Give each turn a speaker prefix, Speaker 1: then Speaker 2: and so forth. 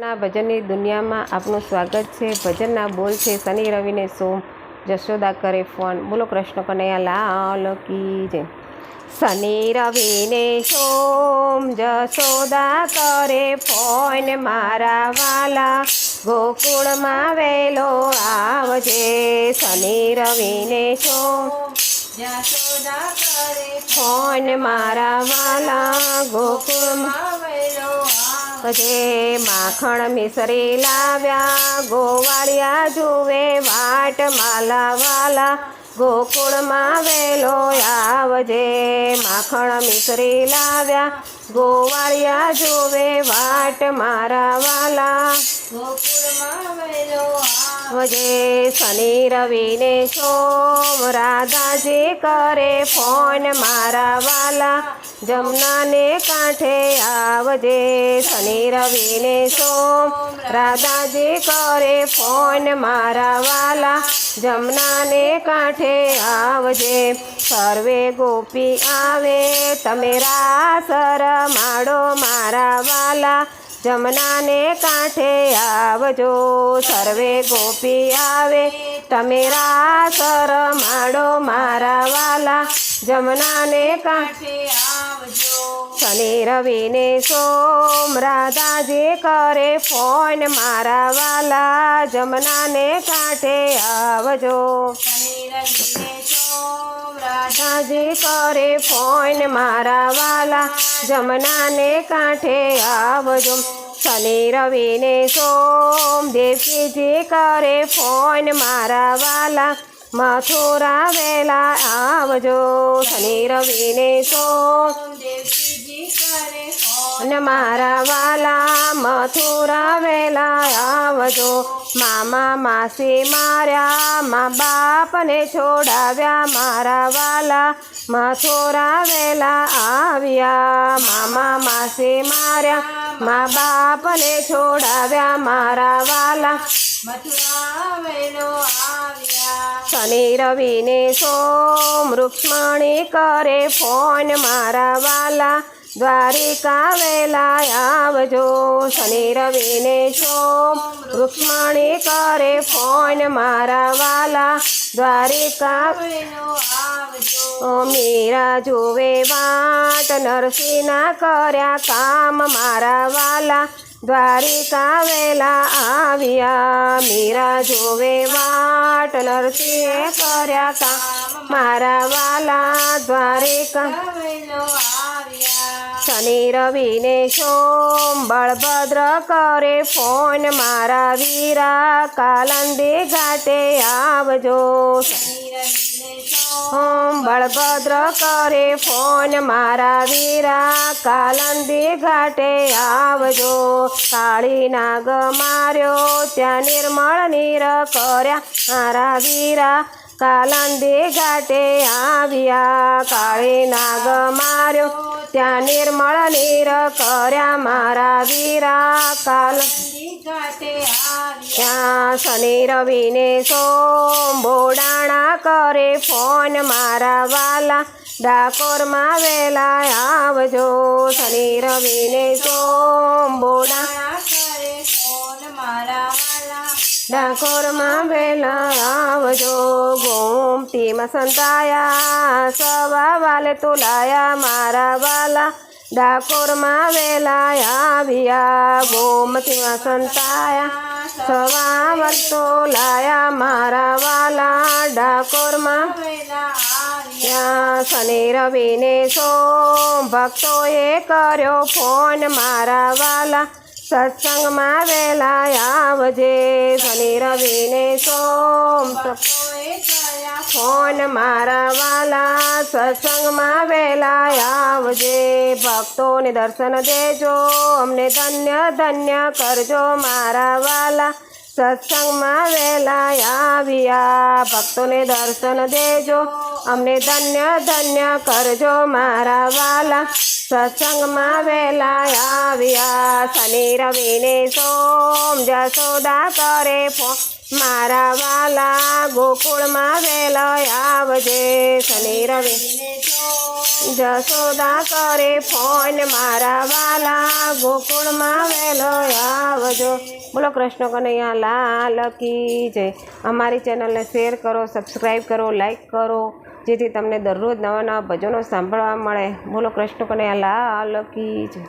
Speaker 1: ના, ભજનની દુનિયામાં આપનું સ્વાગત છે. ભજનના બોલ છે. શનિ રવિને સોમ જશોદા કરે ફોન. બોલો કૃષ્ણ કનૈયા, લાલ કી જય. શનિ રવિને સોમ જશોદા કરે ફોન. મારા વાલા ગોકુળમાં વેલો આવજે. શનિ રવિને સોમ
Speaker 2: જશોદા કરે
Speaker 1: ફોન. મારા વાલા ગોકુળમાં
Speaker 2: આવેલો આ
Speaker 1: જે માખણ મિસરી લાવ્યા, ગોવાળિયા જુએ વાટ માલા વાલા ગોકુળમાં વેલો આવજે. માખણ મિસરી લાવ્યા, ગોવાળિયા જુએ વાટ મારા વાલા
Speaker 2: ગોકુળમાં આવેલો
Speaker 1: વજે શનિ રવિને સોમ રાધાજી કરે ફોન મારા વાલા. જમનાને કાંઠે આવજે શનિ રવિને સોમ રાધાજી કરે ફોન મારા વાલા. જમનાને કાંઠે આવજે. સર્વે ગોપી આવે, તમે રાસર માડો મારા વાલા. જમનાને કાંઠે આવજો. સર્વે ગોપી આવે. તમે રાસર માડો મારા વાલા. જમનાને કાંઠે શનિ રવિને સોમ રાધાજી કરે ફોન મારા વાલા. જમનાને કાંઠે આવજો.
Speaker 2: શનિ રવિને
Speaker 1: રાધાજી કરે ફોન મારા વાલા. જમનાને કાંઠે આવજો. શનિ રવિને સોમ દેવકીજી કરે ફોન મારા વાલા. મથુરા વેલા આવજો. શનિ રવિને સોમ અને મારા વાલા મથુરા વેલા આવજો. મામા માસી માર્યા, મા બાપને છોડાવ્યા. મારા વાલા મથુરા વેલા આવ્યા. મામા માસી માર્યા, મા બાપને છોડાવ્યા. મારા વાલા શનિ રવિને સોમ રૂક્ષ્મણી કરે ફોન. મારા વાલા દ્વારિકા વેલા આવજો, શનિ રવિને સોમ. રૂક્ષ્મણી કરે ફોન મારા વાલા દ્વારિકા મીરા જોવે વાટ, નરસિંહના કર્યા કામ મારા વાલા દ્વારિકા વેલા આવ્યા. મીરા જોવે વાટ, નરસિંહે કર્યા કામ મારા વાલા, દ્વારિકા શનિ રવિને સોમ બળભદ્ર કરે ફોન મારા વીરા કાલંદી ઘાટે આવજો. ઓમ બળભદ્ર કરે ફોન મારા વીરા કાલંદી ઘાટે આવજો. કાળી નાગ માર્યો, ત્યાં નિર્મળ નીર કર્યા. મારા વીરા કાલંદી ઘાટે આવ્યા. કાળી નાગ માર્યો ત્યાં નિર્મળ નીર કર્યા મારા વીરા કાલ. ત્યાં શનિ રવિને સોમ બોડાણા કરે ફોન મારા વાલા. ડાકોરમાં વેલા આવજો, શનિ રવિને સોમ બોડા
Speaker 2: કરે ફોન મારા વાલા.
Speaker 1: ડાકોરમાં વેલા આવજો ગોમતીમાં સંતાયા, સવા વાલે તુલાયા, મારા વાલા ડાકોરમાં વેલાયા વિયા ગોમતીમાં સંતાયા, સવા વાલ લાયા મારા વાલા ડાકોરમાં શનિ રવિને સોમ ભક્તોએ કર્યો ફોન, મારા વાલા સત્સંગમાં વેલા આવજે શનિ રવિને સોમ
Speaker 2: ભક્તોએ
Speaker 1: ફોન મારા વાલા, સત્સંગમાં વેલા આવજે. ભક્તોને દર્શન દેજો, અમને ધન્ય ધન્ય કરજો મારા વાલા. સત્સંગમાં વેલા આવ્યા, ભક્તોને દર્શન દેજો, અમને ધન્ય ધન્ય કરજો મારા વાલા. સત્સંગમાં વેલા આવ્યા, શનિ રવિને સોમ જસોદા કરે ફો મારા વાલા. ગોકુળમાં વેલા આવજે શનિ રવિ. જસોદા કરે ફોન મારા વાલા, ગોકુળમાં વહેલો આવજો. બોલો કૃષ્ણ કનૈયા, લાલ કી જય. અમારી ચેનલને શેર કરો સબસ્ક્રાઈબ કરો લાઈક કરો, જેથી તમને દરરોજ નવા નવા ભજનો સાંભળવા મળે. બોલો કૃષ્ણ કનૈયા, લાલ કી જય.